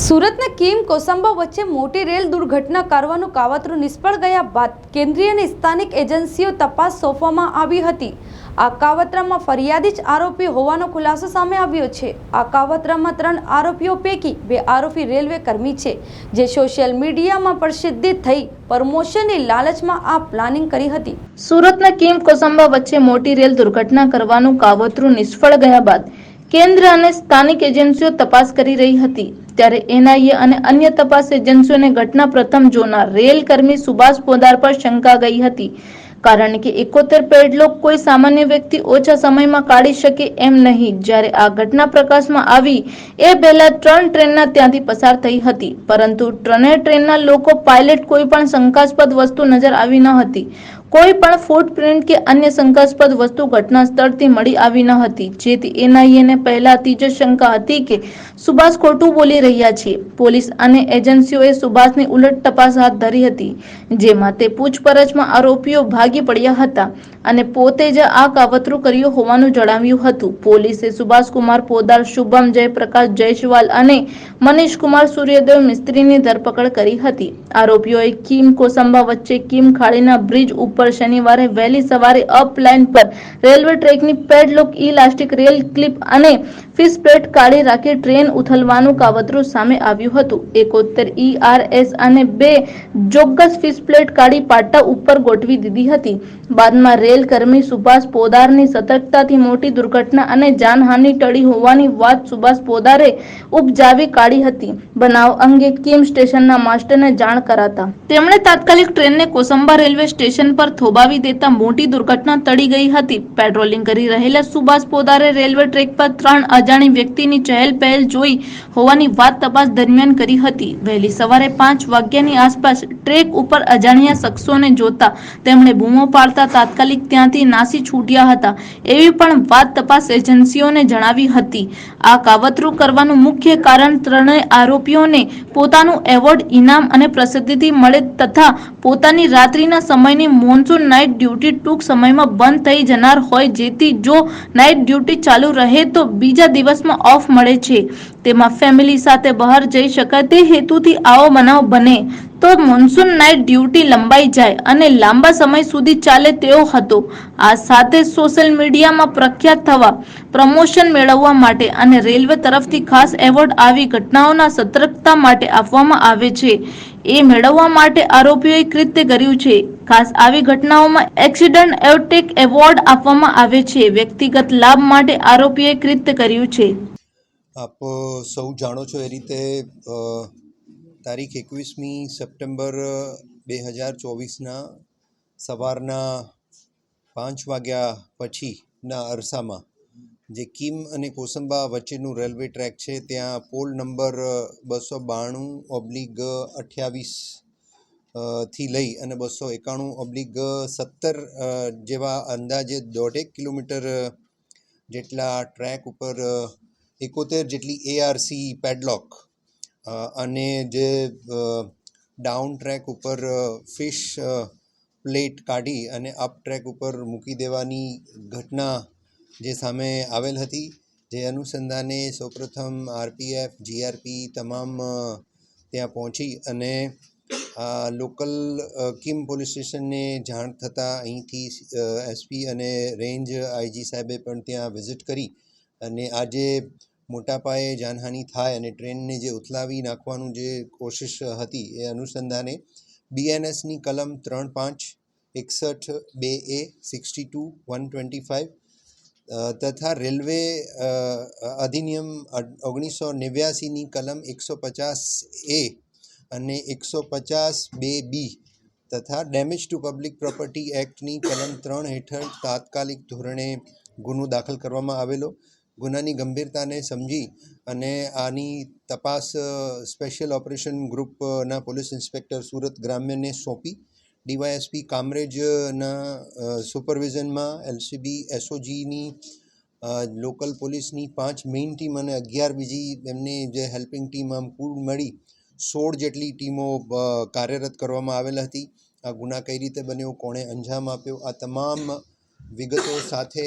સુરતના કિમ કોસંબા વચ્ચે મોટી રેલ દુર્ઘટના કરવાનું કાવતરું નિષ્ફળ ગયા બાદ કેન્દ્રીય અને સ્થાનિક એજન્સીઓ તપાસ સોંપવામાં આવી હતી. આ કાવતરામાં ફરિયાદી જ આરોપી હોવાનો ખુલાસો સામે આવ્યો છે. આ કાવતરામાં ત્રણ આરોપીઓ પૈકી બે આરોપી રેલવે કર્મી છે, જે સોશિયલ મીડિયામાં પ્રસિદ્ધિ થઈ પ્રમોશનની લાલચમાં આ પ્લાનિંગ કરી હતી. સુરતના કિમ કોસંબા વચ્ચે મોટી રેલ દુર્ઘટના કરવાનું કાવતરું નિષ્ફળ ગયા બાદ કેન્દ્ર અને સ્થાનિક એજન્સીઓ તપાસ કરી રહી હતી. ત્યારે એનઆઈએ અને અન્ય તપાસ એજન્સીઓને ઘટના પ્રથમ જોનાર રેલ કર્મી સુભાષ પોદાર પર શંકા ગઈ હતી. કારણ કે એકોતેર પેડલોક કોઈ સામાન્ય વ્યક્તિ ઓછા સમયમાં કાઢી શકે એમ નહીં. જ્યારે આ ઘટના પ્રકાશમાં આવી, એ પહેલા ત્રણ ટ્રેનના ત્યાંથી પસાર થઈ હતી. પરંતુ ત્રણેય ટ્રેનના લોકો પાયલટ કોઈ પણ શંકાસ્પદ વસ્તુ નજર આવી ન હતી. કોઈ પણ ફૂટપ્રિન્ટ કે અન્ય શંકાસ્પદ વસ્તુ ઘટના સ્થળથી મળી આવી ન હતી. જેથી એનઆઈએને પહેલાથી જ શંકા હતી કે સુભાષ ખોટું બોલી રહ્યા છે. પોલીસ અને એજન્સીઓએ સુભાષની ઉલટ તપાસ હાથ ધરી હતી, જેમાં તે પૂછપરછમાં આરોપીઓ ભાગી પડ્યા હતા અને પોતે જ આ કાવતરું કર્યું હોવાનું જણાવ્યું હતું. પોલીસે સુભાષકુમાર પોદાર, શુભમ જયપ્રકાશ જયસ્વાલ અને મનીષ કુમાર સૂર્યદેવ મિસ્ત્રીની ધરપકડ કરી હતી. આરોપીઓએ કિમ કોસંબા વચ્ચે કિમ ખાડીના બ્રિજ ઉપર શનિવારે વહેલી સવારે અપ લાઇન પર રેલવે ટ્રેકની પેડલોક, ઇલાસ્ટિક રેલ ક્લિપ અને ફિશ પ્લેટ કાઢી રાખી ટ્રેન ઉથલવાનું કાવતરું સામે આવ્યું હતું. એકોતેર ઈઆરએસ અને બે ચોક્કસ ફિશ કાઢી પાટા ઉપર ગોઠવી દીધી હતી. બાદમાં રેલ કર્મી સુભાષ પોદારની સતર્કતાથી મોટી દુર્ઘટના અને જાનહાનિ ટળી હોવાની વાત સુભાષ પોદારે ઉપજાવી કાઢી હતી. બનાવ અંગે કિમ સ્ટેશનના માસ્ટરને જાણ કરાતા. તેમણે તાત્કાલિક ટ્રેનને કોસંબા રેલવે સ્ટેશન પર થોભાવી દેતા મોટી દુર્ઘટના ટળી ગઈ હતી. પેટ્રોલિંગ કરી રહેલા સુભાષ પોદારે રેલવે ટ્રેક પર ત્રણ અજાણી વ્યક્તિની ચહેલ પહેલ જોઈ હોવાની વાત તપાસ દરમિયાન કરી હતી. વહેલી સવારે પાંચ વાગ્યાની આસપાસ ટ્રેક ઉપર અજાણ્યા શખ્સોને જોતા તેમણે બૂમો પાડતા તાત્કાલિક ત્યાંથી નાસી છૂટ્યા હતા. એવી પણ વાત તપાસ એજન્સીઓને જણાવી હતી. આ કાવતરું કરવાનું મુખ્ય કારણ ત્રણેય આરોપીઓને પોતાનું એવોર્ડ, ઇનામ અને પ્રસિદ્ધિથી મળે તથા પોતાની રાત્રિના સમયની મોન્સૂન નાઇટ ડ્યુટી ટૂંક સમયમાં બંધ થઈ જનાર હોય જેથી જો નાઇટ ડ્યુટી ચાલુ રહે તો બીજા દિવસમાં ઓફ મળે છે. તેમાં ફેમિલી સાથે બહાર જઈ શકાય તે હેતુથી આવો બનાવ બને. તો મોન્સૂન નાઇટ ડ્યુટી લંબાઈ જાય અને લાંબા સમય સુધી ચાલે તેવો હતો. આ સાથે સોશિયલ મીડિયામાં પ્રખ્યાત થવા, પ્રમોશન મેળવવા માટે અને રેલવે તરફથી ખાસ એવોર્ડ આવી ઘટનાઓના સતર્કતા માટે આપવામાં આવે છે. એ મેળવવા માટે આરોપીઓએ કૃત્ય કર્યું છે. ખાસ આવી ઘટનાઓમાં એક્સિડન્ટ એવટેક એવોર્ડ આપવામાં આવે છે. વ્યક્તિગત લાભ માટે આરોપીએ કૃત્ય કર્યું છે. આપ સૌ જાણો છો એ રીતે તારીખ એકવીસમી સપ્ટેમ્બર બે હજાર ચોવીસના સવારના પાંચ વાગ્યા પછીના અરસામાં જે કિમ અને કોસંબા વચ્ચેનું રેલવે ટ્રેક છે, ત્યાં પોલ નંબર બસો બાણું ઓબ્લિગ અઠ્યાવીસથી લઈ અને બસો એકાણું ઓબ્લિગ સત્તર જેવા અંદાજે દોઢેક કિલોમીટર જેટલા ટ્રેક ઉપર એકોતેર જેટલી એઆરસી પેડલોક અને જે ડાઉન ટ્રેક ઉપર ફિશ પ્લેટ કાઢી અને અપ ટ્રેક ઉપર મૂકી દેવાની ઘટના જે સામે આવેલ હતી, જે અનુસંધાને સૌપ્રથમ આરપીએફ, જીઆરપી તમામ ત્યાં પહોંચી અને લોકલ કિમ પોલીસ સ્ટેશનને જાણ થતાં અહીંથી એસપી અને રેન્જ આઈજી સાહેબે પણ ત્યાં વિઝિટ કરી અને આજે મોટા પાયે જાનહાનિ થાય અને ટ્રેનને જે ઉથલાવી નાખવાનું જે કોશિશ હતી એ અનુસંધાને બીએનએસની કલમ ત્રણ પાંચ, એકસઠ બે A, sixty two, one twenty five તથા રેલવે અધિનિયમ ઓગણીસો નેવ્યાસીની કલમ એકસો પચાસ એ અને એકસો પચાસ બે બી તથા ડેમેજ ટુ પબ્લિક પ્રોપર્ટી એક્ટની કલમ ત્રણ હેઠળ તાત્કાલિક ધોરણે ગુનો દાખલ કરવામાં આવેલો. ગુનાની ગંભીરતાને સમજી અને આની તપાસ સ્પેશિયલ ઓપરેશન ગ્રુપના પોલીસ ઇન્સ્પેક્ટર સુરત ગ્રામ્યને સોંપી. ડીવાયએસપી કામરેજના સુપરવિઝનમાં એલસીબી, એસઓજીની લોકલ પોલીસની પાંચ મેઇન ટીમ અને અગિયાર બીજી એમની જે હેલ્પિંગ ટીમ આમ કુલ મળી સોળ જેટલી ટીમો કાર્યરત કરવામાં આવેલ હતી. આ ગુના કઈ રીતે બન્યો, કોણે અંજામ આપ્યો, આ તમામ વિગતો સાથે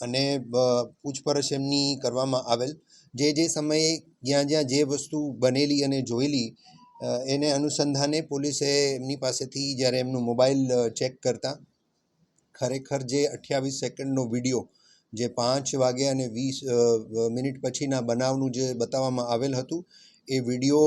અને પૂછપરછ એમની કરવામાં આવેલ. જે જે સમયે જ્યાં જ્યાં જે વસ્તુ બનેલી અને જોયેલી એને અનુસંધાને પોલીસે એમની પાસેથી જ્યારે એમનું મોબાઈલ ચેક કરતા, ખરેખર જે અઠ્યાવીસ સેકન્ડનો વીડિયો, જે પાંચ વાગે અને વીસ મિનિટ પછીના બનાવનું જે બતાવવામાં આવેલ હતું, એ વીડિયો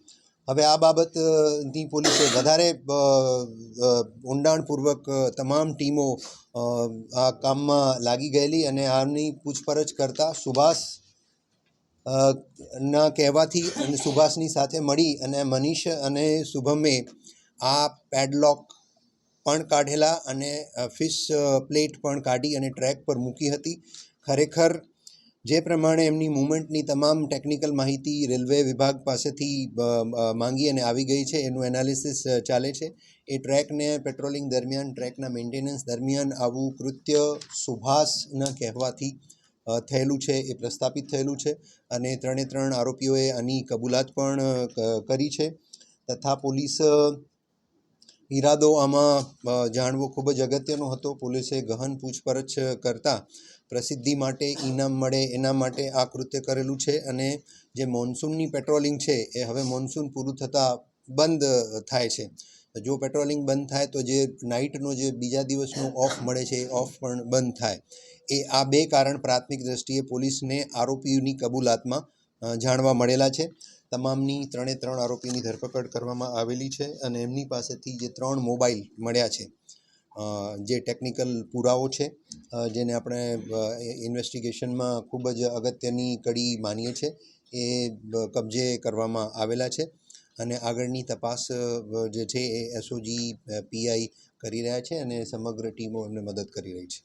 હવે આ બાબતની પોલીસે વધારે ઊંડાણપૂર્વક તમામ ટીમો આ કામમાં લાગી ગયેલી અને આની પૂછપરછ કરતાં સુભાષ ના કહેવાથી અને સુભાષની સાથે મળી અને મનીષ અને શુભમે આ પેડલોક પણ કાઢેલા અને ફિશ પ્લેટ પણ કાઢી અને ટ્રેક પર મૂકી હતી. ખરેખર જે પ્રમાણે એમની મુવમેન્ટની તમામ ટેકનિકલ માહિતી રેલવે વિભાગ પાસેથી માંગી અને આવી ગઈ છે. એનું એનાલિસિસ ચાલે છે. એ ટ્રેકને પેટ્રોલિંગ દરમિયાન ટ્રેકના મેન્ટેનન્સ દરમિયાન આવું કૃત્ય સુભાષના કહેવાથી થયેલું છે, એ પ્રસ્થાપિત થયેલું છે અને ત્રણે ત્રણ આરોપીઓએ આની કબૂલાત પણ કરી છે. તથા પોલીસ ઈરાદો આમાં જાણવો ખૂબ જ અગત્યનો હતો. પોલીસે ગહન પૂછપરછ કરતા પ્રસિદ્ધિ માટે ઇનામ મળે એના માટે આ કૃત્ય કરેલું છે અને જે મોન્સૂનની પેટ્રોલિંગ છે એ હવે મોન્સૂન પૂરું થતાં બંધ થાય છે. જો પેટ્રોલિંગ બંધ થાય તો જે નાઇટનો જે બીજા દિવસનો ઓફ મળે છે એ ઓફ પણ બંધ થાય. એ આ બે કારણ પ્રાથમિક દ્રષ્ટિએ પોલીસને આરોપીઓની કબૂલાતમાં જાણવા મળેલા છે. તમામની ત્રણે ત્રણ આરોપીની ધરપકડ કરવામાં આવેલી છે અને એમની પાસેથી જે ત્રણ મોબાઈલ મળ્યા છે જે ટેકનિકલ પુરાવો છે જેને આપણે ઇન્વેસ્ટિગેશનમાં ખૂબ જ અગત્યની કડી માનીએ છીએ, એ કબજે કરવામાં આવેલા છે. અને આગળની તપાસ જે છે એ એસઓજી પીઆઈ કરી રહ્યા છે અને સમગ્ર ટીમો એમને મદદ કરી રહી છે.